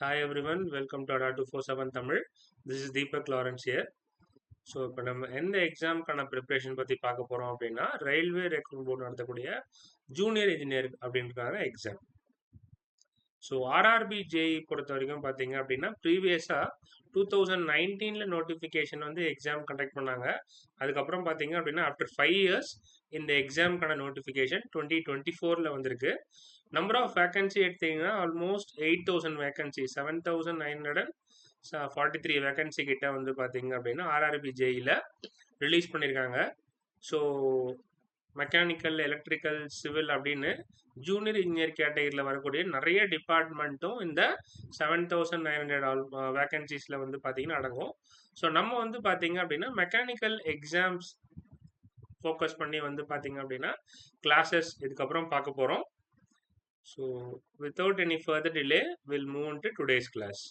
Hi everyone welcome to Adda two four seven Tamil this is Deepak Lawrence here so இப்போ நம்ம எந்த எக்ஸாமுக்கான preparation பற்றி பார்க்க போகிறோம் அப்படின்னா ரயில்வே ரெக்ரூட் போர்டு நடத்தக்கூடிய ஜூனியர் இன்ஜினியர் அப்படின்றக்கான எக்ஸாம் ஸோ ஆர்ஆர்பி ஜேஇ பொறுத்த வரைக்கும் பார்த்தீங்க அப்படின்னா ப்ரீவியஸாக டூ தௌசண்ட் நைன்டீனில் நோட்டிஃபிகேஷன் வந்து எக்ஸாம் கண்டக்ட் பண்ணாங்க. அதுக்கப்புறம் பார்த்தீங்க அப்படின்னா ஆஃப்டர் ஃபைவ் இயர்ஸ் இந்த எக்ஸாமுக்கான நோட்டிஃபிகேஷன் டுவெண்ட்டி டுவெண்ட்டி ஃபோரில் வந்திருக்கு. நம்பர் ஆஃப் வேகன்சி எடுத்தீங்கன்னா almost eight thousand vacancy seven thousand nine hundred forty three vacancy கிட்ட வந்து பார்த்தீங்க அப்படின்னா ஆர்ஆர்பி ஜேஇயில் ரிலீஸ் பண்ணியிருக்காங்க ஸோ மெக்கானிக்கல் எலக்ட்ரிக்கல் சிவில் அப்படின்னு ஜூனியர் இன்ஜினியர் கேட்டகரியில் வரக்கூடிய நிறைய டிபார்ட்மெண்ட்டும் இந்த seven thousand nine hundred all வேகன்சிஸில் வந்து பார்த்தீங்கன்னா அடங்கும். ஸோ நம்ம வந்து பார்த்தீங்க அப்படின்னா மெக்கானிக்கல் எக்ஸாம்ஸ் ஃபோக்கஸ் பண்ணி வந்து பார்த்தீங்க அப்படின்னா கிளாஸஸ் இதுக்கப்புறம் பார்க்க போகிறோம் so without any further delay will move to today's class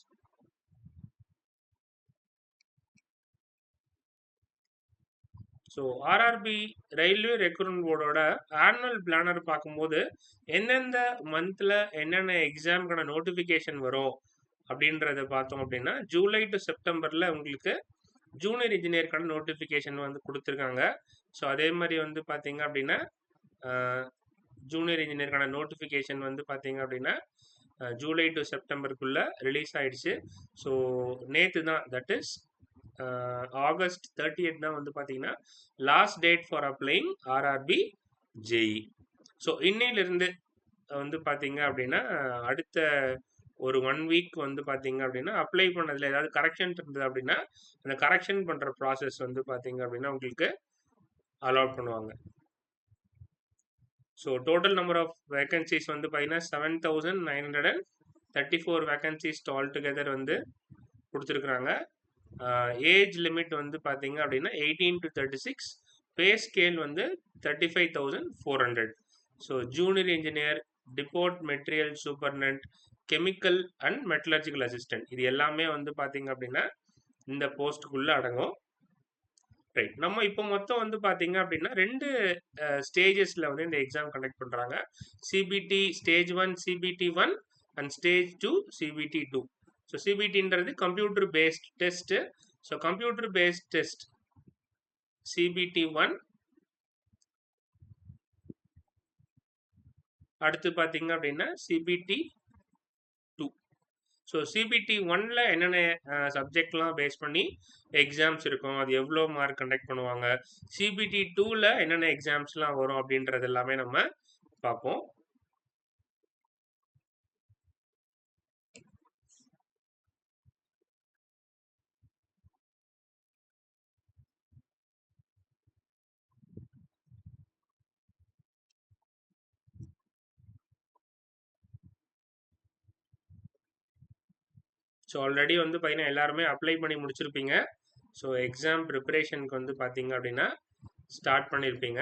so RRB railway recruitment போர்டோட annual planner பார்க்கும்போது எந்தெந்த மந்தில் என்னென்ன எக்ஸாமுக்கான நோட்டிஃபிகேஷன் வரும் அப்படின்றத பார்த்தோம் அப்படின்னா ஜூலை டு செப்டம்பரில் உங்களுக்கு ஜூனியர் இன்ஜினியருக்கான நோட்டிஃபிகேஷன் வந்து கொடுத்துருக்காங்க. ஸோ அதே மாதிரி வந்து பார்த்தீங்க அப்படின்னா ஜூனியர் இன்ஜினியருக்கான நோட்டிஃபிகேஷன் வந்து பார்த்தீங்க அப்படின்னா ஜூலை டு செப்டம்பருக்குள்ளே ரிலீஸ் ஆயிடுச்சு. ஸோ நேற்று தான் that is August thirty eight தான் வந்து பார்த்தீங்கன்னா last date for applying RRB JE so இன்னையிலிருந்து வந்து பார்த்தீங்க அப்படின்னா அடுத்த ஒரு ஒன் வீக் வந்து பார்த்தீங்க அப்படின்னா அப்ளை பண்ணதில் ஏதாவது கரெக்ஷன் இருந்தது அப்படின்னா அந்த கரெக்ஷன் பண்ணுற ப்ராசஸ் வந்து பார்த்தீங்க அப்படின்னா உங்களுக்கு அலாட் பண்ணுவாங்க. So total number of vacancies வந்து பார்த்தீங்கன்னா seven thousand nine hundred and thirty four vacancies altogether வந்து கொடுத்துருக்குறாங்க. ஏஜ் லிமிட் வந்து பார்த்தீங்க அப்படின்னா eighteen to thirty six pay scale வந்து thirty five thousand four hundred so junior engineer depot material superintendent chemical and metallurgical assistant இது எல்லாமே வந்து பார்த்தீங்க அப்படின்னா இந்த போஸ்ட்டுக்குள்ளே அடங்கும். ரைட் நம்ம இப்போ மொத்தம் வந்து பார்த்தீங்க அப்படின்னா ரெண்டு ஸ்டேஜஸில் வந்து இந்த எக்ஸாம் கண்டக்ட் பண்ணுறாங்க CBT stage one CBT one and stage two CBT two so சிபிடின்றது computer based test so computer based test CBT one அடுத்து பார்த்தீங்க அப்படின்னா சிபிடி ஸோ சிபிடி ஒன்ல என்னென்ன சப்ஜெக்ட்லாம் பேஸ் பண்ணி எக்ஸாம்ஸ் இருக்கும்? அது எவ்வளோ மார்க் கண்டக்ட் பண்ணுவாங்க? சிபிடி டூவில் என்னென்ன எக்ஸாம்ஸ்லாம் வரும் அப்படின்றது எல்லாமே நம்ம பார்ப்போம். ஸோ ஆல்ரெடி வந்து பார்த்தீங்கன்னா எல்லாருமே அப்ளை பண்ணி முடிச்சிருப்பீங்க. ஸோ எக்ஸாம் ப்ரிப்பரேஷனுக்கு வந்து பார்த்தீங்க அப்படின்னா ஸ்டார்ட் பண்ணியிருப்பீங்க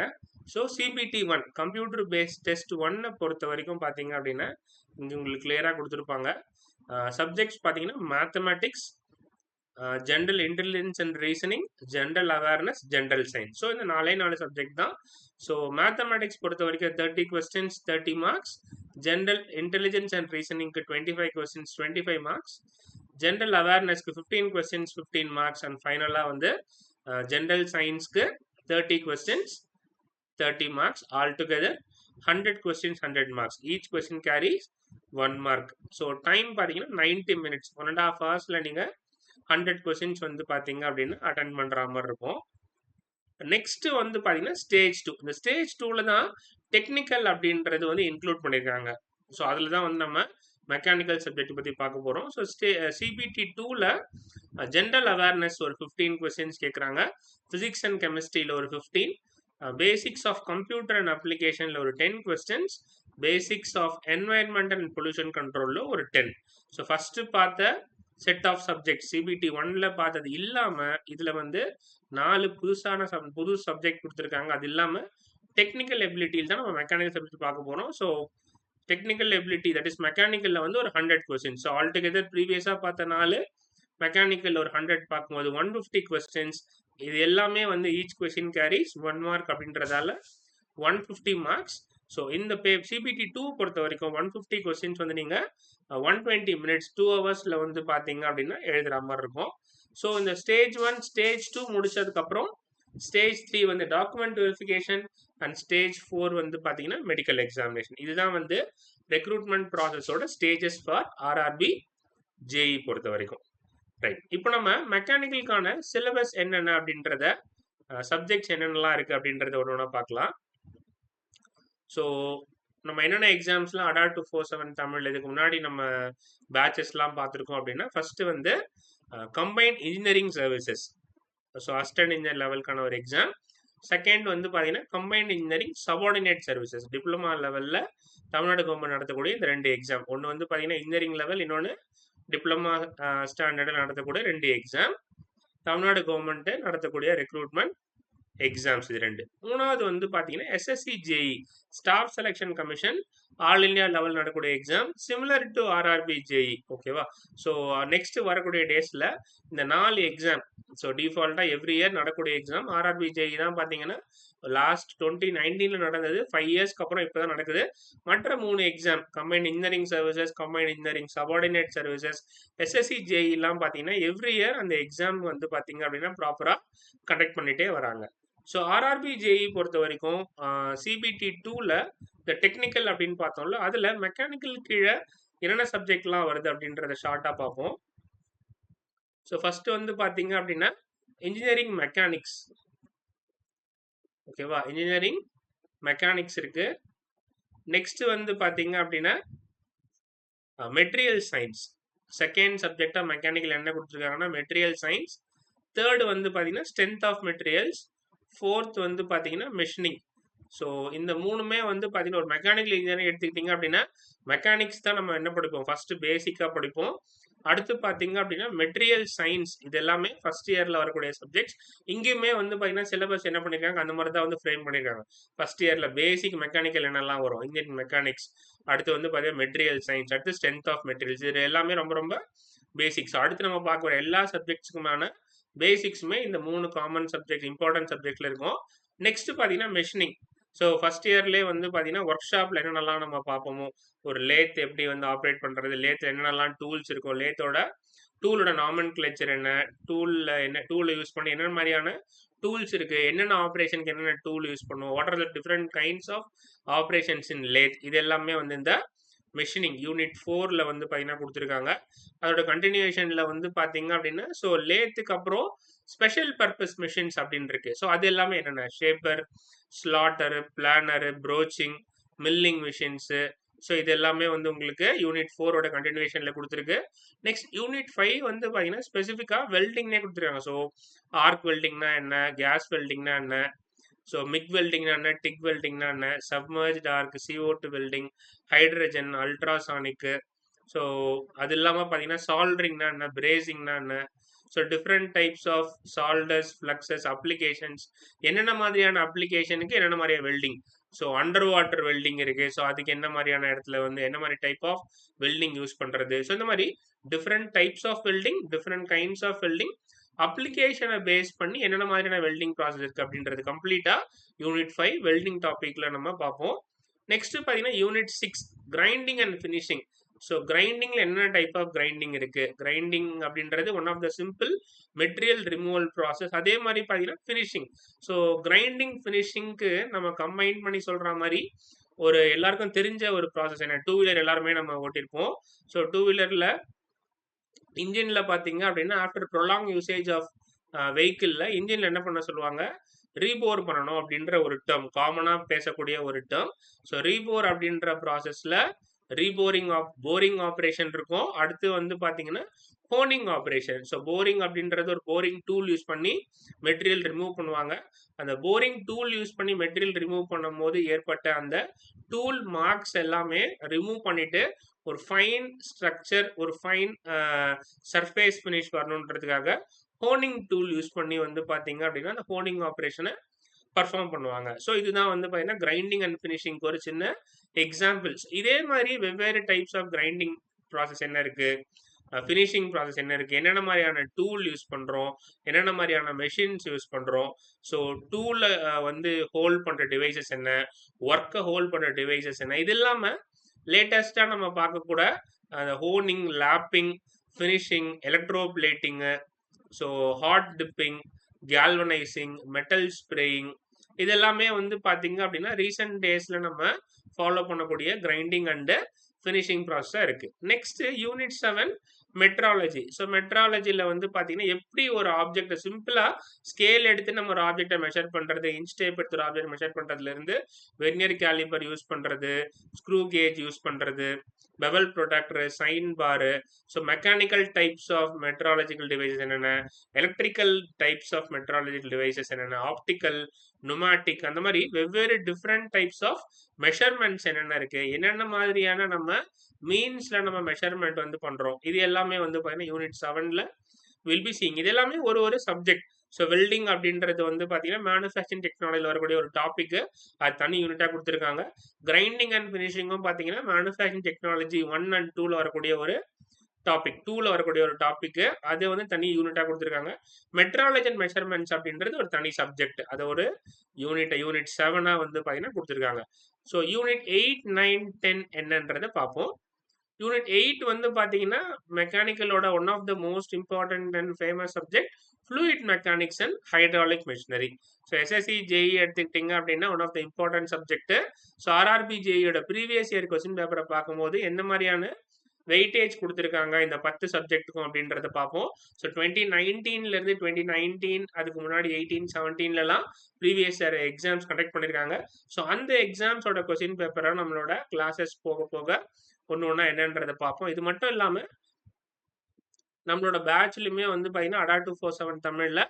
so CBT one computer based test ஒன்னை பொறுத்த வரைக்கும் பார்த்தீங்க அப்படின்னா இங்கே உங்களுக்கு கிளியராக கொடுத்துருப்பாங்க. சப்ஜெக்ட்ஸ் பார்த்தீங்கன்னா mathematics general intelligence and reasoning general awareness general science so இந்த நாலே நாலு சப்ஜெக்ட் தான். ஸோ மேத்தமேட்டிக்ஸ் பொறுத்த வரைக்கும் thirty questions thirty marks general intelligence and ரீசனிங்க்கு twenty five questions twenty five marks general அவேர்னஸ்க்கு fifteen questions fifteen marks and ஃபைனலாக வந்து general சயின்ஸ்க்கு thirty questions thirty marks altogether hundred questions hundred marks each question carries one mark so time பார்த்தீங்கன்னா ninety minutes one and half ஹவர்ஸில் நீங்கள் hundred questions வந்து பார்த்தீங்க அப்படின்னு attend பண்ணுற மாதிரி இருக்கும். நெக்ஸ்ட் வந்து பார்த்தீங்கன்னா ஸ்டேஜ் டூ இந்த ஸ்டேஜ் டூவில் தான் டெக்னிக்கல் அப்படின்றது வந்து இன்க்ளூட் பண்ணியிருக்காங்க ஸோ அதில் தான் வந்து நம்ம மெக்கானிக்கல் சப்ஜெக்ட் பற்றி பார்க்க போகிறோம் ஸோ ஸ்டே சிபிடி டூவில் ஜென்ரல் அவேர்னஸ் ஒரு ஃபிஃப்டீன் கொஸ்டின்ஸ் கேட்குறாங்க ஃபிசிக்ஸ் அண்ட் கெமிஸ்ட்ரியில் ஒரு fifteen basics of computer and அப்ளிகேஷனில் ஒரு ten questions basics of environment and pollution கண்ட்ரோலில் ஒரு டென் ஸோ ஃபஸ்ட்டு பார்த்த செட் ஆஃப் சப்ஜெக்ட் சிபிடி ஒன்ல பார்த்தது இல்லாமல் இதில் வந்து நாலு புதுசான சப் புது சப்ஜெக்ட் கொடுத்துருக்காங்க. அது இல்லாமல் டெக்னிக்கல் எபிலிட்டியில் தான் நம்ம மெக்கானிக்கல் சப்ஜெக்ட் பார்க்க போகிறோம் so technical ability that is மெக்கானிக்கலில் வந்து ஒரு hundred questions so all together ப்ரீவியஸாக பார்த்த மெக்கானிக்கல் ஒரு ஹண்ட்ரட் பார்க்கும்போது ஒன் ஃபிஃப்டி கொஸ்டின்ஸ் இது எல்லாமே வந்து each question carries one mark அப்படின்றதால ஒன் ஃபிஃப்டி மார்க்ஸ் ஸோ இந்த பே சிபிடி டூ பொறுத்த வரைக்கும் ஒன் ஃபிஃப்டி கொஸ்டின்ஸ் வந்து நீங்கள் ஒன் டுவெண்ட்டி மினிட்ஸ் டூ ஹவர்ஸில் வந்து பார்த்தீங்க அப்படின்னா எழுதுகிற மாதிரி இருக்கும். ஸோ இந்த ஸ்டேஜ் ஒன் ஸ்டேஜ் டூ முடிச்சதுக்கப்புறம் ஸ்டேஜ் த்ரீ வந்து document verification and stage four வந்து பார்த்தீங்கன்னா மெடிக்கல் எக்ஸாமினேஷன் இதுதான் வந்து ரெக்ரூட்மெண்ட் ப்ராசஸோட ஸ்டேஜஸ் ஃபார் ஆர்ஆர்பி ஜேஇ பொறுத்த வரைக்கும். ரைட் இப்போ நம்ம மெக்கானிக்கலுக்கான சிலபஸ் என்னென்ன அப்படின்றத சப்ஜெக்ட்ஸ் என்னென்னலாம் இருக்குது அப்படின்றத ஒன்று ஒன்றா பார்க்கலாம். ஸோ நம்ம என்னென்ன எக்ஸாம்ஸ்லாம் adult two four seven Tamil இதுக்கு முன்னாடி நம்ம பேச்சஸ்லாம் பார்த்துருக்கோம் அப்படின்னா ஃபஸ்ட்டு வந்து combined engineering services so assistant engineer லெவலுக்கான ஒரு எக்ஸாம் செகண்ட் வந்து பார்த்தீங்கன்னா combined engineering subordinate services diploma லெவலில் தமிழ்நாடு கவர்மெண்ட் நடத்தக்கூடிய இந்த ரெண்டு எக்ஸாம் ஒன்று வந்து பார்த்தீங்கன்னா இன்ஜினியரிங் லெவல் இன்னொன்று டிப்ளமா ஸ்டாண்டர்டில் நடத்தக்கூடிய ரெண்டு எக்ஸாம் தமிழ்நாடு கவர்மெண்ட்டு நடத்தக்கூடிய ரெக்ரூட்மெண்ட் எக்ஸாம்ஸ் இது ரெண்டு. மூணாவது வந்து பார்த்தீங்கன்னா SSC JE staff selection commission all India level நடக்கக்கூடிய exam similar to RRB JE ஓகேவா ஸோ நெக்ஸ்ட் வரக்கூடிய டேஸில் இந்த நாலு எக்ஸாம் ஸோ டிஃபால்ட்டாக எவ்ரி இயர் நடக்கக்கூடிய எக்ஸாம் ஆர்ஆர்பி ஜேஇ தான் பார்த்தீங்கன்னா லாஸ்ட் டுவெண்ட்டி நைன்டீனில் நடந்தது. ஃபைவ் இயர்ஸ்க்கு அப்புறம் இப்போ தான் நடக்குது. மற்ற மூணு exam combine engineering services combine engineering subordinate services SSC ஜேஇலாம் பார்த்தீங்கன்னா எவ்ரி இயர் அந்த எக்ஸாம் வந்து பார்த்தீங்க அப்படின்னா ப்ராப்பராக கண்டக்ட் பண்ணிட்டே வராங்க. ஸோ ஆர்ஆர்பி ஜேஇ பொறுத்த வரைக்கும் சிபிடி டூவில் இந்த டெக்னிக்கல் அப்படின்னு பார்த்தோம்ல அதில் மெக்கானிக்கல் கீழே என்னென்ன சப்ஜெக்ட்லாம் வருது அப்படின்றத ஷார்ட்டாக பார்ப்போம். ஸோ ஃபஸ்ட்டு வந்து பார்த்தீங்க அப்படின்னா இன்ஜினியரிங் மெக்கானிக்ஸ் ஓகேவா இன்ஜினியரிங் மெக்கானிக்ஸ் இருக்கு. நெக்ஸ்ட் வந்து பார்த்தீங்க அப்படின்னா மெட்டீரியல் சயின்ஸ் செகண்ட் சப்ஜெக்டாக மெக்கானிக்கல் என்ன கொடுத்துருக்காங்கன்னா மெட்டீரியல் சயின்ஸ் தேர்டு வந்து பார்த்தீங்கன்னா ஸ்ட்ரென்த் ஆஃப் மெட்டீரியல்ஸ் ஃபோர்த் வந்து பார்த்தீங்கன்னா மெஷினிங் ஸோ இந்த மூணுமே வந்து பார்த்தீங்கன்னா ஒரு மெக்கானிக்கல் இன்ஜினியரிங் எடுத்துக்கிட்டிங்க அப்படின்னா மெக்கானிக்ஸ் தான் நம்ம என்ன படிப்போம்? ஃபஸ்ட்டு பேசிக்காக படிப்போம். அடுத்து பார்த்தீங்க அப்படின்னா மெட்டீரியல் சயின்ஸ் இது எல்லாமே ஃபர்ஸ்ட் இயரில் வரக்கூடிய சப்ஜெக்ட்ஸ் இங்கேயுமே வந்து பார்த்தீங்கன்னா சிலபஸ் என்ன பண்ணியிருக்காங்க அந்த மாதிரி தான் வந்து ஃப்ரேம் பண்ணியிருக்காங்க ஃபர்ஸ்ட் இயரில் பேசிக் மெக்கானிக்கல் என்னெல்லாம் வரும்? இன்ஜின் மெக்கானிக்ஸ் அடுத்து வந்து பார்த்தீங்கன்னா மெட்டீரியல் சயின்ஸ் அடுத்து ஸ்ட்ரென்த் ஆஃப் மெட்டீரியல்ஸ் இது எல்லாமே ரொம்ப ரொம்ப பேசிக்ஸ் அடுத்து நம்ம பார்க்குற எல்லா சப்ஜெக்ட்ஸுக்குமான பேசிக்ஸுமே இந்த மூணு காமன் சப்ஜெக்ட் இம்பார்ட்டன்ட் சப்ஜெக்ட்ல இருக்கும். நெக்ஸ்ட் பார்த்தீங்கன்னா மெஷினிங் ஸோ ஃபர்ஸ்ட் இயர்லேயே வந்து பார்த்தீங்கன்னா ஒர்க் ஷாப்பில் என்னென்னலாம் நம்ம பார்ப்போமோ ஒரு லேத் எப்படி வந்து ஆப்ரேட் பண்ணுறது லேத்தில் என்னென்னலாம் டூல்ஸ் இருக்கும் லேத்தோட டூலோட நாமன் கிளச்சர் என்ன டூலில் என்ன டூலை யூஸ் பண்ணி என்னென்ன மாதிரியான டூல்ஸ் இருக்குது என்னென்ன ஆப்ரேஷனுக்கு என்னென்ன டூல் யூஸ் பண்ணுவோம் what are the different kinds of operations in lathe இது எல்லாமே வந்து இந்த மெஷினிங் யூனிட் ஃபோரில் வந்து பார்த்தீங்கன்னா கொடுத்துருக்காங்க. அதோட கண்டினியூஷனில் வந்து பார்த்தீங்க அப்படின்னா ஸோ லேத்துக்கு அப்புறம் ஸ்பெஷல் பர்பஸ் மிஷின்ஸ் அப்படின்னு இருக்கு. ஸோ அது எல்லாமே என்னென்ன? Shaper slotter planer broaching milling machines so இது எல்லாமே வந்து உங்களுக்கு யூனிட் ஃபோரோட கண்டினியூஷனில் கொடுத்துருக்கு. நெக்ஸ்ட் யூனிட் ஃபைவ் வந்து பார்த்தீங்கன்னா ஸ்பெசிஃபிக்காக வெல்டிங்னே கொடுத்துருக்காங்க. ஸோ ஆர்க் வெல்டிங்னா என்ன? கேஸ் வெல்டிங்னா என்ன? ஸோ மிக் வெல்டிங்னா என்ன? டிக் வெல்டிங்னா என்ன? Submerge arc C O two welding hydrogen ultrasonic so அது இல்லாமல் பார்த்தீங்கன்னா சால்ட்ரிங்னா என்ன? பிரேசிங்னா என்ன? So different types of solders fluxes applications என்னென்ன மாதிரியான அப்ளிகேஷனுக்கு என்னென்ன மாதிரியான welding so under water welding இருக்குது ஸோ அதுக்கு என்ன மாதிரியான இடத்துல வந்து என்ன மாதிரி டைப் ஆஃப் வெல்டிங் யூஸ் பண்ணுறது ஸோ இந்த மாதிரி different types of welding different kinds of welding அப்ளிகேஷனை பேஸ் பண்ணி என்னென்ன மாதிரியான வெல்டிங் ப்ராசஸ் இருக்குது அப்படின்றது கம்ப்ளீட்டாக யூனிட் ஃபைவ் வெல்டிங் டாப்பிக்கில் நம்ம பார்ப்போம். நெக்ஸ்ட் பார்த்தீங்கன்னா unit six grinding and finishing so கிரைண்டிங்கில் என்னென்ன டைப் ஆஃப் கிரைண்டிங் இருக்குது கிரைண்டிங் அப்படின்றது one of the simple material removal process அதே மாதிரி பார்த்தீங்கன்னா ஃபினிஷிங் ஸோ கிரைண்டிங் ஃபினிஷிங்க்கு நம்ம கம்பைன் பண்ணி சொல்கிற மாதிரி ஒரு எல்லாருக்கும் தெரிஞ்ச ஒரு ப்ராசஸ் என்ன டூ வீலர் எல்லாருமே நம்ம ஓட்டியிருப்போம் ஸோ டூ வீலரில் இன்ஜினில் பார்த்தீங்க அப்படின்னா ஆஃப்டர் ப்ரொலாங் யூசேஜ் ஆஃப் வெஹிக்கிளில் இன்ஜினில் என்ன பண்ண சொல்லுவாங்க? ரீபோர் பண்ணணும் அப்படின்ற ஒரு டேர்ம் காமனாக பேசக்கூடிய ஒரு டேர்ம் ஸோ ரீபோர் அப்படின்ற ப்ராசஸில் ரீபோரிங் ஆப் போரிங் ஆப்ரேஷன் இருக்கும். அடுத்து வந்து பார்த்தீங்கன்னா ஹோனிங் ஆப்ரேஷன் ஸோ போரிங் அப்படின்றது ஒரு போரிங் டூல் யூஸ் பண்ணி மெட்டீரியல் ரிமூவ் பண்ணுவாங்க. அந்த போரிங் டூல் யூஸ் பண்ணி மெட்டீரியல் ரிமூவ் பண்ணும் போது ஏற்பட்ட அந்த டூல் மார்க்ஸ் எல்லாமே ரிமூவ் பண்ணிட்டு ஒரு ஃபைன் ஸ்ட்ரக்சர் ஒரு ஃபைன் சர்ஃபேஸ் ஃபினிஷ் வரணுன்றதுக்காக ஹோனிங் டூல் யூஸ் பண்ணி வந்து பார்த்தீங்க அப்படின்னா அந்த ஹோனிங் ஆப்ரேஷனை பர்ஃபார்ம் பண்ணுவாங்க. ஸோ இதுதான் வந்து பார்த்தீங்கன்னா கிரைண்டிங் அண்ட் ஃபினிஷிங்க்கு ஒரு சின்ன எக்ஸாம்பிள்ஸ் இதே மாதிரி வெவ்வேறு டைப்ஸ் ஆஃப் கிரைண்டிங் ப்ராசஸ் என்ன இருக்குது ஃபினிஷிங் ப்ராசஸ் என்ன இருக்குது என்னென்ன மாதிரியான டூல் யூஸ் பண்ணுறோம் என்னென்ன மாதிரியான மெஷின்ஸ் யூஸ் பண்ணுறோம் ஸோ டூலில் வந்து ஹோல்ட் பண்ணுற டிவைசஸ் என்ன? ஒர்க்கை ஹோல்ட் பண்ணுற டிவைசஸ் என்ன? இது இல்லாமல் லேட்டஸ்ட்டாக நம்ம பார்க்கக்கூட அந்த honing lapping finishing electro plating so hot dipping galvanising metal spraying இது எல்லாமே வந்து பார்த்தீங்க அப்படின்னா ரீசெண்ட் டேஸில் நம்ம ஃபாலோ பண்ணக்கூடிய கிரைண்டிங் அண்டு ஃபினிஷிங் ப்ராசஸாக இருக்குது next unit seven metrology so மெட்ராலஜியில் வந்து பார்த்தீங்கன்னா எப்படி ஒரு ஆப்ஜெக்டை சிம்பிளாக ஸ்கேல் எடுத்து நம்ம ஒரு ஆப்ஜெக்டை மெஷர் பண்ணுறது இன்ஸ்டேப் எடுத்து ஒரு ஆப்ஜெக்ட் மெஷர் பண்ணுறதுலேருந்து வெர்னியர் கேலிபர் யூஸ் பண்ணுறது ஸ்க்ரூ கேஜ் யூஸ் பண்ணுறது bevel protractor sine bar so mechanical types of metrological devices என்னென்ன? Electrical types of metrological devices என்னென்ன? ஆப்டிக்கல் நுமாட்டிக் அந்த மாதிரி வெவ்வேறு டிஃப்ரெண்ட் டைப்ஸ் ஆஃப் மெஷர்மெண்ட்ஸ் என்னென்ன இருக்கு? என்னென்ன மாதிரியான நம்ம மீன்ஸ்ல நம்ம மெஷர்மெண்ட் வந்து பண்றோம்? இது எல்லாமே வந்து பார்த்தீங்கன்னா யூனிட் செவன்ல வில் பி சீங் இது எல்லாமே ஒரு ஒரு சப்ஜெக்ட் ஸோ வெல்டிங் அப்படின்றது வந்து பார்த்தீங்கன்னா மேனுஃபேக்சரிங் டெக்னாலஜியில் வரக்கூடிய ஒரு டாபிக் அது தனி யூனிட்டாக கொடுத்துருக்காங்க. கிரைண்டிங் அண்ட் ஃபினிஷிங்கும் பார்த்தீங்கன்னா மேனுஃபேக்சரிங் டெக்னாலஜி ஒன் அண்ட் டூவில் வரக்கூடிய ஒரு டாபிக் டூவில் வரக்கூடிய ஒரு டாபிக் அது வந்து தனி யூனிட்டாக கொடுத்துருக்காங்க. மெட்ராலஜி அண்ட் மெஷர்மெண்ட்ஸ் அப்படின்றது ஒரு தனி சப்ஜெக்ட் அது ஒரு யூனிட் யூனிட் செவனாக வந்து பார்த்தீங்கன்னா கொடுத்துருக்காங்க. So unit eight nine ten என்னன்றதை பார்ப்போம். யூனிட் எயிட் வந்து பார்த்தீங்கன்னா மெக்கானிக்கலோட one of the most important and famous subject fluid mechanics and hydraulic machinery so SSC JE எடுத்துக்கிட்டிங்க அப்படின்னா one of the important subject so RRB ஜேஇயோட previous year question பேப்பரை பார்க்கும்போது எந்த மாதிரியான weightage கொடுத்துருக்காங்க இந்த பத்து சப்ஜெக்ட்டுக்கும் அப்படின்றத பார்ப்போம். ஸோ டுவெண்ட்டி நைன்டீன்லேருந்து டுவெண்ட்டி நைன்டீன் அதுக்கு முன்னாடி எயிட்டீன் செவன்டீன்லலாம் ப்ரீவியஸ் இயர் எக்ஸாம்ஸ் கண்டக்ட் பண்ணியிருக்காங்க ஸோ அந்த எக்ஸாம்ஸோட கொஸ்டின் பேப்பரை நம்மளோட கிளாஸஸ் போக போக ஒன்று ஒன்றா என்னன்றதை பார்ப்போம். இது மட்டும் இல்லாமல் நம்மளோட பேட்ச்லையுமே வந்து பார்த்தீங்கன்னா அடா டூ ஃபோர் செவன் தமிழில்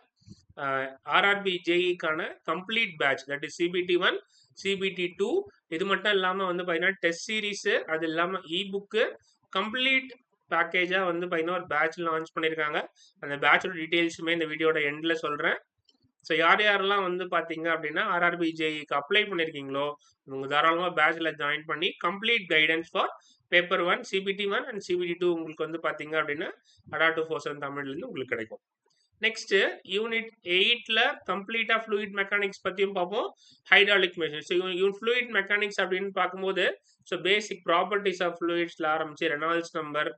RRB ஜேஇக்கான complete batch that is CBT one CBT two இது மட்டும் இல்லாமல் வந்து பார்த்தீங்கன்னா டெஸ்ட் சீரீஸு அது இல்லாமல் இ புக்கு கம்ப்ளீட் பேக்கேஜாக வந்து பார்த்தீங்கன்னா ஒரு பேட்ச் லான்ச் பண்ணியிருக்காங்க அந்த பேட்சோட டீட்டெயில்ஸுமே இந்த வீடியோட எண்டில் சொல்கிறேன் ஸோ யார் யாரெல்லாம் வந்து பார்த்தீங்க அப்படின்னா ஆர்ஆர்பி ஜேஇக்கு அப்ளை பண்ணியிருக்கீங்களோ உங்கள் தாராளமாக பேட்சில் ஜாயின் பண்ணி complete guidance for paper one CBT one and CBT two உங்களுக்கு வந்து பார்த்தீங்க அப்படின்னா அடா டூ ஃபோர் செவன் தமிழ்லேருந்து உங்களுக்கு கிடைக்கும். நெக்ஸ்ட் யூனிட் எயிட்ல கம்ப்ளீட்டா ஃப்ளூயிட் மெக்கானிக்ஸ் பத்தியும் பார்ப்போம். Hydraulic machine so fluid mechanics அப்படின்னு பார்க்கும்போது ஸோ பேசிக் ப்ராப்பர்ட்டிஸ் ஆஃப் ஃப்ளூயிட்ஸில் ஆரம்பிச்சு Reynolds number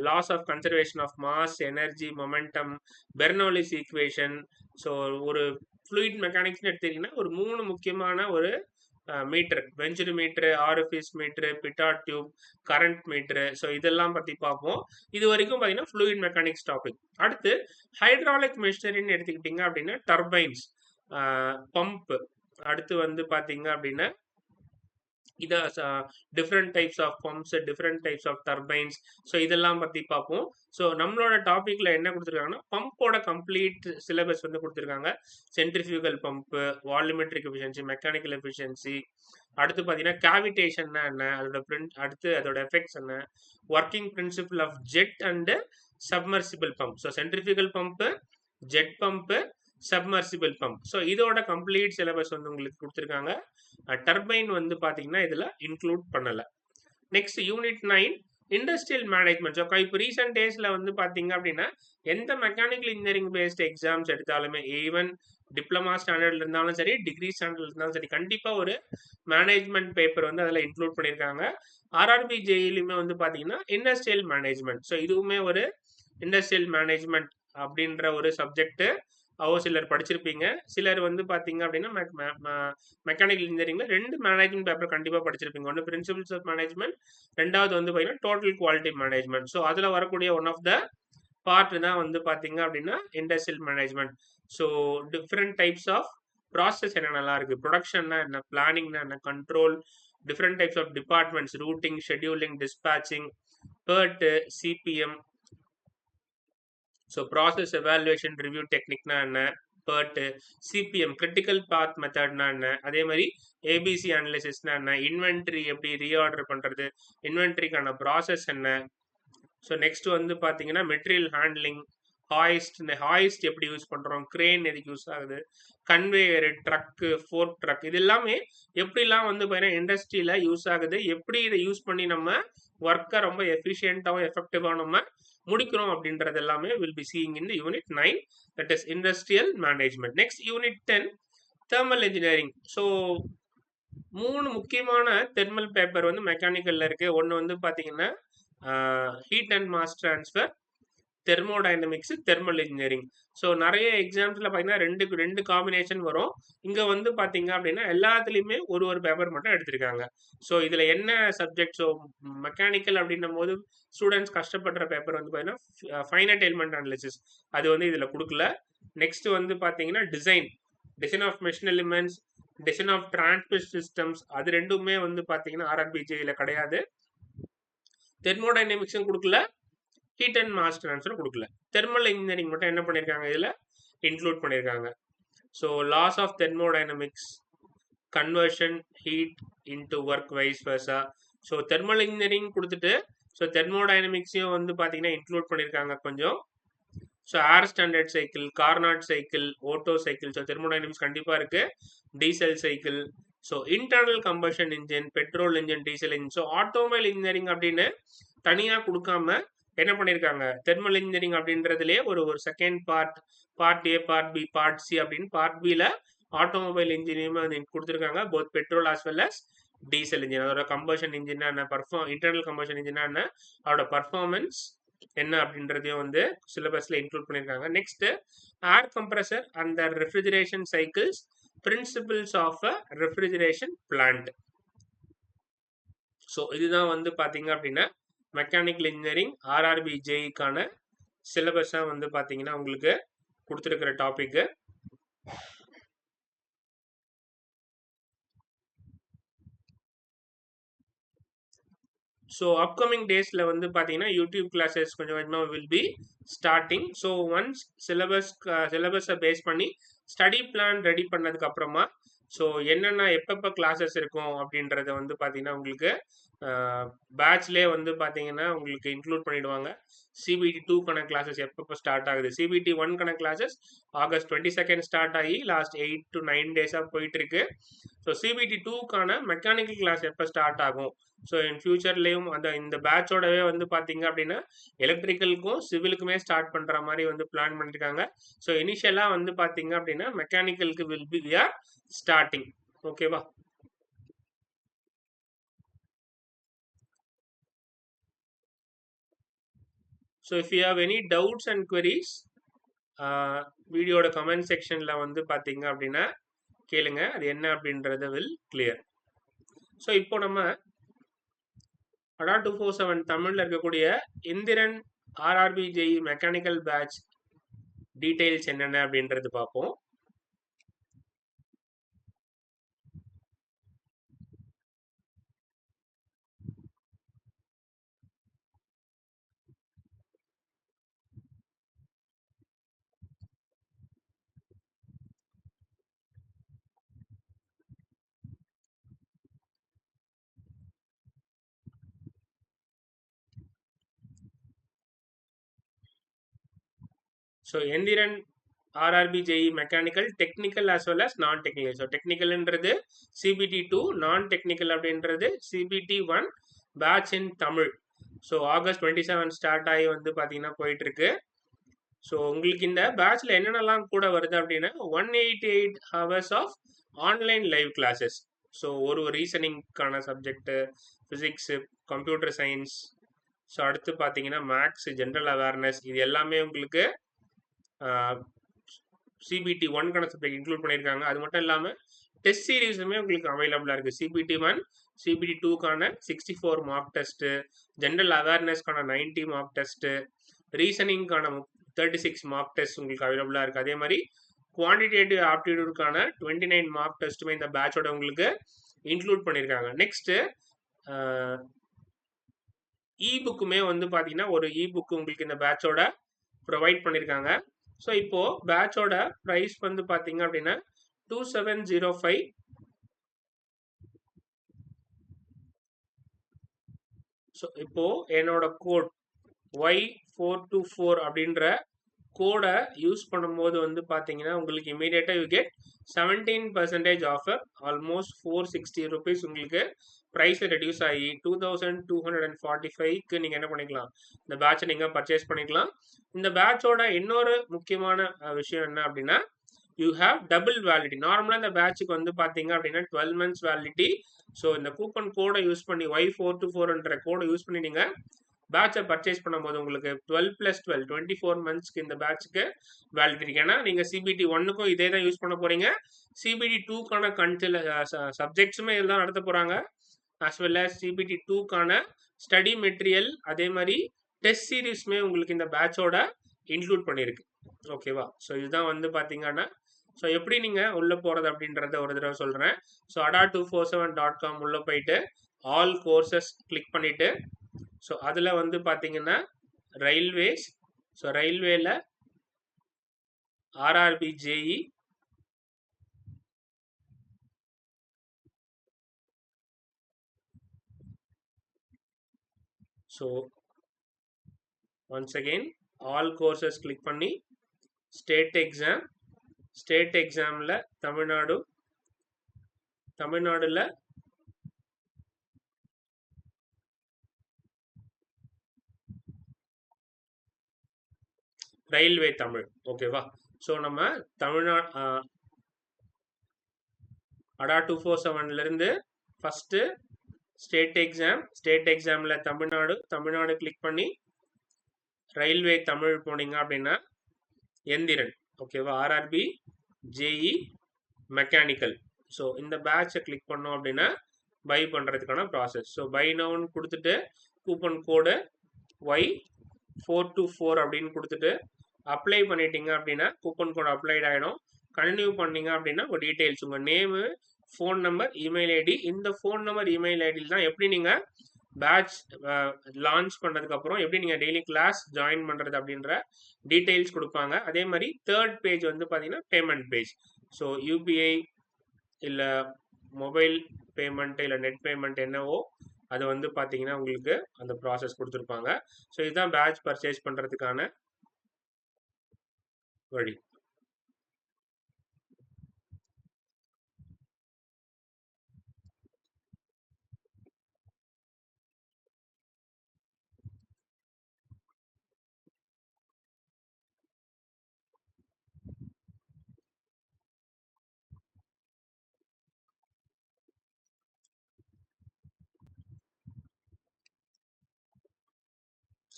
laws of conservation of mass energy momentum Bernoulli's equation so ஒரு ஃப்ளூயிட் மெக்கானிக்ஸ்னு எடுத்தீங்கன்னா ஒரு மூணு முக்கியமான ஒரு meter venturi meter orifice meter pitot tube current meter so இதெல்லாம் பற்றி பார்ப்போம். இது வரைக்கும் பார்த்தீங்கன்னா ஃப்ளூயிட் மெக்கானிக்ஸ் டாபிக் அடுத்து ஹைட்ராலிக் மிஷினரின்னு எடுத்துக்கிட்டிங்க அப்படின்னா டர்பைன்ஸ் பம்ப் அடுத்து வந்து பார்த்தீங்க அப்படின்னா இதை different types of pumps different types of turbines so இதெல்லாம் பற்றி பார்ப்போம் ஸோ நம்மளோட டாப்பிக்கில் என்ன கொடுத்துருக்காங்கன்னா பம்போட கம்ப்ளீட் சிலபஸ் வந்து கொடுத்துருக்காங்க. Centrifugal pump volumetric efficiency mechanical efficiency அடுத்து பார்த்தீங்கன்னா கேவிடேஷன்னா என்ன? அதோட பிரிண்ட் அடுத்து அதோட எஃபெக்ட்ஸ் என்ன? Working principle of jet and submersible pump so centrifugal pump jet pump submersible pump so இதோட கம்ப்ளீட் சிலபஸ் வந்து உங்களுக்கு கொடுத்துருக்காங்க. டர்பைன் வந்து பார்த்தீங்கன்னா இதில் இன்க்ளூட் பண்ணலை. Next unit nine industrial management so இப்போ ரீசெண்ட் டேஸில் வந்து பார்த்தீங்க அப்படின்னா எந்த மெக்கானிக்கல் இன்ஜினியரிங் பேஸ்ட் எக்ஸாம்ஸ் எடுத்தாலுமே ஈவன் டிப்ளமா ஸ்டாண்டர்ட்ல இருந்தாலும் சரி டிகிரி ஸ்டாண்டர்ட்ல இருந்தாலும் சரி கண்டிப்பாக ஒரு மேனேஜ்மெண்ட் பேப்பர் வந்து அதில் இன்க்ளூட் பண்ணியிருக்காங்க ஆர்ஆர்பி ஜேஇலுமே வந்து பார்த்தீங்கன்னா இண்டஸ்ட்ரியல் மேனேஜ்மெண்ட் ஸோ இதுவுமே ஒரு இண்டஸ்ட்ரியல் மேனேஜ்மெண்ட் அப்படின்ற ஒரு சப்ஜெக்ட்டு அவ சிலர் படிச்சிருப்பீங்க. சிலர் வந்து பார்த்தீங்க அப்படின்னா மெக்கானிக்கல் இன்ஜினியரிங்ல ரெண்டு மேனேஜ்மெண்ட் பேப்பர் கண்டிப்பாக படிச்சிருப்பீங்க. ஒன்று பிரின்சிபல்ஸ் ஆஃப் மேனேஜ்மெண்ட் ரெண்டாவது வந்து பார்த்தீங்கன்னா டோட்டல் குவாலிட்டி மேனேஜ்மெண்ட் ஸோ அதில் வரக்கூடிய ஒன் ஆஃப் த பார்ட் தான் வந்து பார்த்தீங்க அப்படின்னா industrial management so different types of process என்னென்னலாம் இருக்குது ப்ரொடக்ஷன்னா என்ன? பிளானிங்னா என்ன? Control different types of departments routing scheduling dispatching PERT CPM so process evaluation review டெக்னிக்னா என்ன? பர்ட்டு சிபிஎம் கிரிட்டிக்கல் பாத் மெத்தட்னா என்ன? அதே மாதிரி ஏபிசி அனலிசிஸ்னா என்ன? இன்வென்ட்ரி எப்படி ரீஆர்டர் பண்ணுறது இன்வென்ட்ரிக்கான ப்ராசஸ் என்ன? ஸோ நெக்ஸ்ட் வந்து பார்த்தீங்கன்னா மெட்டீரியல் ஹேண்ட்லிங் ஹாய்ஸ்ட் இந்த ஹாய்ஸ்ட் எப்படி யூஸ் பண்ணுறோம் க்ரேன் எதுக்கு யூஸ் ஆகுது? கன்வேயர் ட்ரக்கு ஃபோர்க் ட்ரக் இது எல்லாமே எப்படிலாம் வந்து பார்த்தீங்கன்னா இண்டஸ்ட்ரியில் யூஸ் ஆகுது? எப்படி இதை யூஸ் பண்ணி நம்ம ஒர்க்கை ரொம்ப எஃபிஷியண்ட்டாகவும் எஃபெக்டிவாக நம்ம முடிக்கிறோம் அப்படின்றது எல்லாமே will be seeing in unit nine that is industrial management next unit ten thermal engineering so மூணு முக்கியமான தெர்மல் பேப்பர் வந்து மெக்கானிக்கலில் இருக்குது ஒன்று வந்து பார்த்தீங்கன்னா heat and mass transfer thermodynamics thermal engineering so நிறைய எக்ஸாம்ஸில் பார்த்தீங்கன்னா ரெண்டு ரெண்டு காம்பினேஷன் வரும். இங்கே வந்து பார்த்தீங்க அப்படின்னா எல்லாத்துலேயுமே ஒரு ஒரு பேப்பர் மட்டும் எடுத்திருக்காங்க. ஸோ இதில் என்ன சப்ஜெக்ட் ஸோ மெக்கானிக்கல் அப்படின்னும் போது ஸ்டூடெண்ட்ஸ் கஷ்டப்படுற பேப்பர் வந்து பார்த்தீங்கன்னா ஃபைனட் எலிமெண்ட் அனாலிசிஸ் அது வந்து இதில் கொடுக்கல. நெக்ஸ்ட் வந்து பார்த்தீங்கன்னா design design of machine elements design of transmit systems அது ரெண்டுமே வந்து பார்த்தீங்கன்னா ஆர்ஆர்பிஜேயில் கிடையாது. தெர்மோடைனமிக்ஸும் கொடுக்கல. ஹீட் அண்ட் மாஸ்டர் ஆன்சர் கொடுக்கல. தெர்மல் இன்ஜினியரிங் மட்டும் என்ன பண்ணியிருக்காங்க இதில்? இன்க்ளூட் பண்ணியிருக்காங்க so laws of thermodynamics conversion heat into work vice versa so thermal engineering கொடுத்துட்டு ஸோ தெர்மோடைனமிக்ஸையும் வந்து பார்த்தீங்கன்னா இன்க்ளூட் பண்ணியிருக்காங்க கொஞ்சம். So air standard cycle Carnot cycle Otto cycle so thermodynamics கண்டிப்பாக இருக்குது diesel cycle so internal combustion engine petrol engine diesel engine so automobile engineering அப்படின்னு தனியாக கொடுக்காம என்ன பண்ணியிருக்காங்க தெர்மல் இன்ஜினியரிங் அப்படின்றதுலேயே ஒரு ஒரு second part part A part B part C அப்படின்னு பார்ட் பியில் ஆட்டோமொபைல் இன்ஜினியரிங் வந்து கொடுத்துருக்காங்க. Both petrol as well as diesel engine அதோட கம்பஷன் இன்ஜின் என்ன? பர்ஃபார்ம் இன்டர்னல் கம்பஷன் இன்ஜின் என்ன? அதோட பர்ஃபார்மன்ஸ் என்ன அப்படின்றதையும் வந்து சிலபஸ்ல இன்க்ளூட் பண்ணியிருக்காங்க நெக்ஸ்ட் ஏர் கம்ப்ரஸர் அந்த refrigeration cycles principles of uh refrigeration plant so இதுதான் வந்து பார்த்தீங்க அப்படின்னா மெக்கானிக்கல் இன்ஜினியரிங் ஆர்ஆர்பி ஜேஇக்கான சிலபஸாக வந்து பார்த்தீங்கன்னா உங்களுக்கு கொடுத்துருக்கிற டாபிக்கு ஸோ அப்கமிங் டேஸில் வந்து பார்த்தீங்கன்னா யூடியூப் கிளாஸஸ் கொஞ்சம் கொஞ்சமாக will be starting so once syllabus சிலபஸை பேஸ் பண்ணி ஸ்டடி பிளான் ரெடி பண்ணதுக்கு அப்புறமா ஸோ என்னென்ன எப்பப்போ கிளாஸஸ் இருக்கும் அப்படின்றத வந்து பார்த்தீங்கன்னா உங்களுக்கு பேட்ச்லேயே வந்து பார்த்தீங்கன்னா உங்களுக்கு இன்க்ளூட் பண்ணிடுவாங்க. சிபிடி டூக்கான கிளாஸஸ் எப்பப்போ ஸ்டார்ட் ஆகுது? CBT ஒன்க்கான classes August twenty second start ஆகி லாஸ்ட் எயிட் டு நைன் டேஸாக போயிட்டு இருக்கு ஸோ சிபிடி டூக்கான மெக்கானிக்கல் கிளாஸ் எப்போ ஸ்டார்ட் ஆகும்? ஸோ இன் ஃபியூச்சர்லேயும் அந்த இந்த பேட்சோடவே வந்து பார்த்தீங்க அப்படின்னா எலக்ட்ரிக்கலுக்கும் சிவிலுக்குமே ஸ்டார்ட் பண்ணுற மாதிரி வந்து பிளான் பண்ணியிருக்காங்க ஸோ இனிஷியலாக வந்து பார்த்தீங்க அப்படின்னா மெக்கானிக்கலுக்கு will be we are starting ஓகேவா so if you have any doubts and queries வீடியோட கமெண்ட் செக்ஷனில் வந்து பார்த்தீங்க அப்படின்னா கேளுங்க. அது என்ன அப்படின்றத வில் கிளியர் ஸோ இப்போ நம்ம அடா டூ ஃபோர் செவன் தமிழில் இருக்கக்கூடிய Indiran RRB JE mechanical batch details என்னென்ன அப்படின்றது பார்ப்போம். So Enthiran RRB JE mechanical technical as well as non technical so டெக்னிக்கல்ன்றது CBT two non technical அப்படின்றது CBT one batch in Tamil so August twenty seven start ஆகி வந்து பார்த்தீங்கன்னா போயிட்டுருக்கு. So உங்களுக்கு இந்த பேட்ச்சில் என்னென்னலாம் கூட வருது அப்படின்னா one eighty eight hours of online live classes so ஒரு ரீசனிங்க்கான subject physics computer science so அடுத்து பார்த்தீங்கன்னா மேக்ஸ் ஜென்ரல் அவேர்னஸ் இது எல்லாமே உங்களுக்கு சிபிடி ஒன் சப்ஜெக்ட் இன்க்ளூட் பண்ணியிருக்காங்க. அது மட்டும் இல்லாமல் டெஸ்ட் சீரீஸுமே உங்களுக்கு அவைலபிளாக இருக்குது CBT one CBT டூக்கான sixty four mark test general அவேர்னஸ்க்கான ninety mark test ரீசனிங்க்கான தேர்ட்டி சிக்ஸ் மார்க் டெஸ்ட் உங்களுக்கு அவைலபிளாக இருக்குது அதே மாதிரி குவான்டிடேட்டிவ் ஆப்டிடியூடுக்கான டுவெண்ட்டி நைன் மார்க் டெஸ்ட்டுமே இந்த பேட்சோட உங்களுக்கு இன்க்ளூட் பண்ணியிருக்காங்க. நெக்ஸ்ட்டு இ புக்குமே வந்து பார்த்தீங்கன்னா ஒரு இ புக் உங்களுக்கு இந்த பேட்சோட ப்ரொவைட் பண்ணியிருக்காங்க. ஸோ இப்போ பேட்சோட ப்ரைஸ் வந்து பார்த்தீங்க அப்படின்னா two seven zero five so இப்போ என்னோட code Y four two four அப்படின்ற கோடை யூஸ் பண்ணும்போது வந்து பார்த்தீங்கன்னா உங்களுக்கு இமீடியட்டாக you get seventeen percentage offer almost four sixty rupees உங்களுக்கு ப்ரைஸில் ரெடியூஸ் ஆகி two thousand two hundred and forty ஃபைவ்க்கு நீங்கள் என்ன பண்ணிக்கலாம்? இந்த பேட்சை நீங்கள் பர்ச்சேஸ் பண்ணிக்கலாம். இந்த பேட்சோட இன்னொரு முக்கியமான விஷயம் என்ன அப்படின்னா யூ ஹேவ் டபுள் வேலிடிட்டி நார்மலாக இந்த பேட்சுக்கு வந்து பார்த்தீங்க அப்படின்னா டுவெல் மந்த்ஸ் வேலிடிட்டி ஸோ இந்த கூப்பன் கோடை யூஸ் பண்ணி ஒய் ஃபோர் டூ ஃபோர்ன்ற கோடை யூஸ் பண்ணி நீங்கள் பேட்சை பர்ச்சேஸ் பண்ணும்போது உங்களுக்கு twelve plus twelve twenty four மந்த்ஸ்க்கு இந்த பேட்சுக்கு வேலிடிட்டி இருக்கு. ஏன்னா நீங்கள் சிபிடி ஒன்னுக்கும் இதே தான் யூஸ் பண்ண போகிறீங்க சிபிடி டூக்கான கன்சில் சப்ஜெக்ட்ஸுமே இதெல்லாம் நடத்த போகிறாங்க அஸ் வெல் அஸ் சிபிடி டூக்கான ஸ்டடி மெட்டீரியல் அதே மாதிரி டெஸ்ட் சீரீஸ்மே உங்களுக்கு இந்த பேட்சோட இன்க்ளூட் பண்ணியிருக்கு ஓகேவா ஸோ இதுதான் வந்து பார்த்தீங்கன்னா ஸோ எப்படி நீங்கள் உள்ளே போகிறது அப்படின்றத ஒரு தடவை சொல்கிறேன் so Adda two four seven dot com உள்ளே போயிட்டு ஆல் கோர்சஸ் கிளிக் பண்ணிவிட்டு ஸோ அதில் வந்து பார்த்தீங்கன்னா ரயில்வேஸ் ஸோ ரயில்வேல RRB JE so once again all courses click பண்ணி ஸ்டேட் எக்ஸாம் ஸ்டேட் எக்ஸாமில் தமிழ்நாடு தமிழ்நாடுல ரயில்வே தமிழ் ஓகேவா ஸோ நம்ம தமிழ்நாடு அடா டூ ஃபோர் செவன்லேருந்து ஃபஸ்ட்டு ஸ்டேட் எக்ஸாம் ஸ்டேட் எக்ஸாமில் தமிழ்நாடு தமிழ்நாடு கிளிக் பண்ணி ரயில்வே தமிழ் போனீங்க அப்படின்னா எந்திரன் ஓகேவா ஆர்ஆர்பி ஜேஇ மெக்கானிக்கல் ஸோ இந்த பேட்சை கிளிக் பண்ணோம் அப்படின்னா பை பண்ணுறதுக்கான ப்ராசஸ் ஸோ பை நவுன் கொடுத்துட்டு coupon code Y four two four அப்படின்னு கொடுத்துட்டு அப்ளை பண்ணிட்டீங்க அப்படின்னா கூப்பன் கோட் அப்ளைட் ஆகிடும் கண்டினியூ பண்ணீங்க அப்படின்னா உங்கள் டீட்டெயில்ஸ் உங்கள் name phone number email ID இந்த ஃபோன் நம்பர் இமெயில் ஐடியில் தான் எப்படி நீங்கள் பேட்ச் லான்ச் பண்ணுறதுக்கப்புறம் எப்படி நீங்கள் டெய்லி கிளாஸ் ஜாயின் பண்ணுறது அப்படின்ற டீட்டெயில்ஸ் கொடுப்பாங்க. அதே மாதிரி தேர்ட் பேஜ் வந்து பார்த்தீங்கன்னா பேமெண்ட் பேஜ் ஸோ யூபிஐ இல்லை மொபைல் பேமெண்ட் இல்லை நெட் பேமெண்ட் என்னவோ அது வந்து பார்த்தீங்கன்னா உங்களுக்கு அந்த ப்ராசஸ் கொடுத்துருப்பாங்க. ஸோ இதுதான் பேட்ச் பர்ச்சேஸ் பண்ணுறதுக்கான வழி.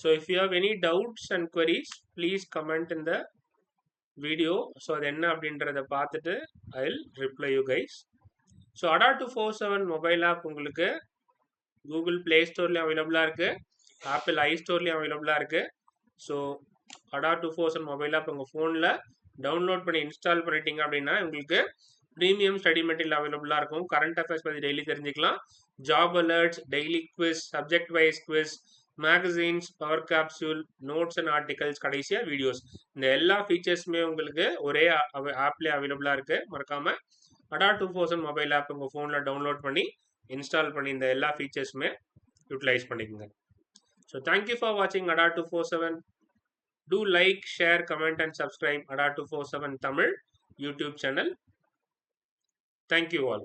So if you have any doubts and queries, please comment in the video. So அது என்ன அப்படின்றத பார்த்துட்டு I will reply you guys so Ada two four seven mobile app உங்களுக்கு கூகுள் ப்ளே ஸ்டோர்லேயும் அவைலபிளாக இருக்குது ஆப்பிள் ஐ ஸ்டோர்லேயும் அவைலபிளாக இருக்குது so Adda two four seven mobile app உங்கள் ஃபோனில் டவுன்லோட் பண்ணி இன்ஸ்டால் பண்ணிட்டீங்க அப்படின்னா உங்களுக்கு ப்ரீமியம் ஸ்டடி மெட்டீரியல் அவைலபிளாக இருக்கும். கரண்ட் அஃபேர்ஸ் பற்றி டெய்லி தெரிஞ்சுக்கலாம். Job alerts daily quiz subject wise quiz magazines power capsule notes and articles கடைசியாக வீடியோஸ் இந்த எல்லா ஃபீச்சர்ஸுமே உங்களுக்கு ஒரே ஆப்லேயே அவைலபிளாக இருக்குது மறக்காமல் அடா டூ தௌசண்ட் மொபைல் ஆப் உங்கள் ஃபோனில் டவுன்லோட் பண்ணி இன்ஸ்டால் பண்ணி இந்த எல்லா ஃபீச்சர்ஸுமே யூட்டிலைஸ் பண்ணிக்கோங்க. ஸோ தேங்க்யூ ஃபார் வாட்சிங் Adda two four seven to like share comment and subscribe Adda two four seven Tamil YouTube channel thank you all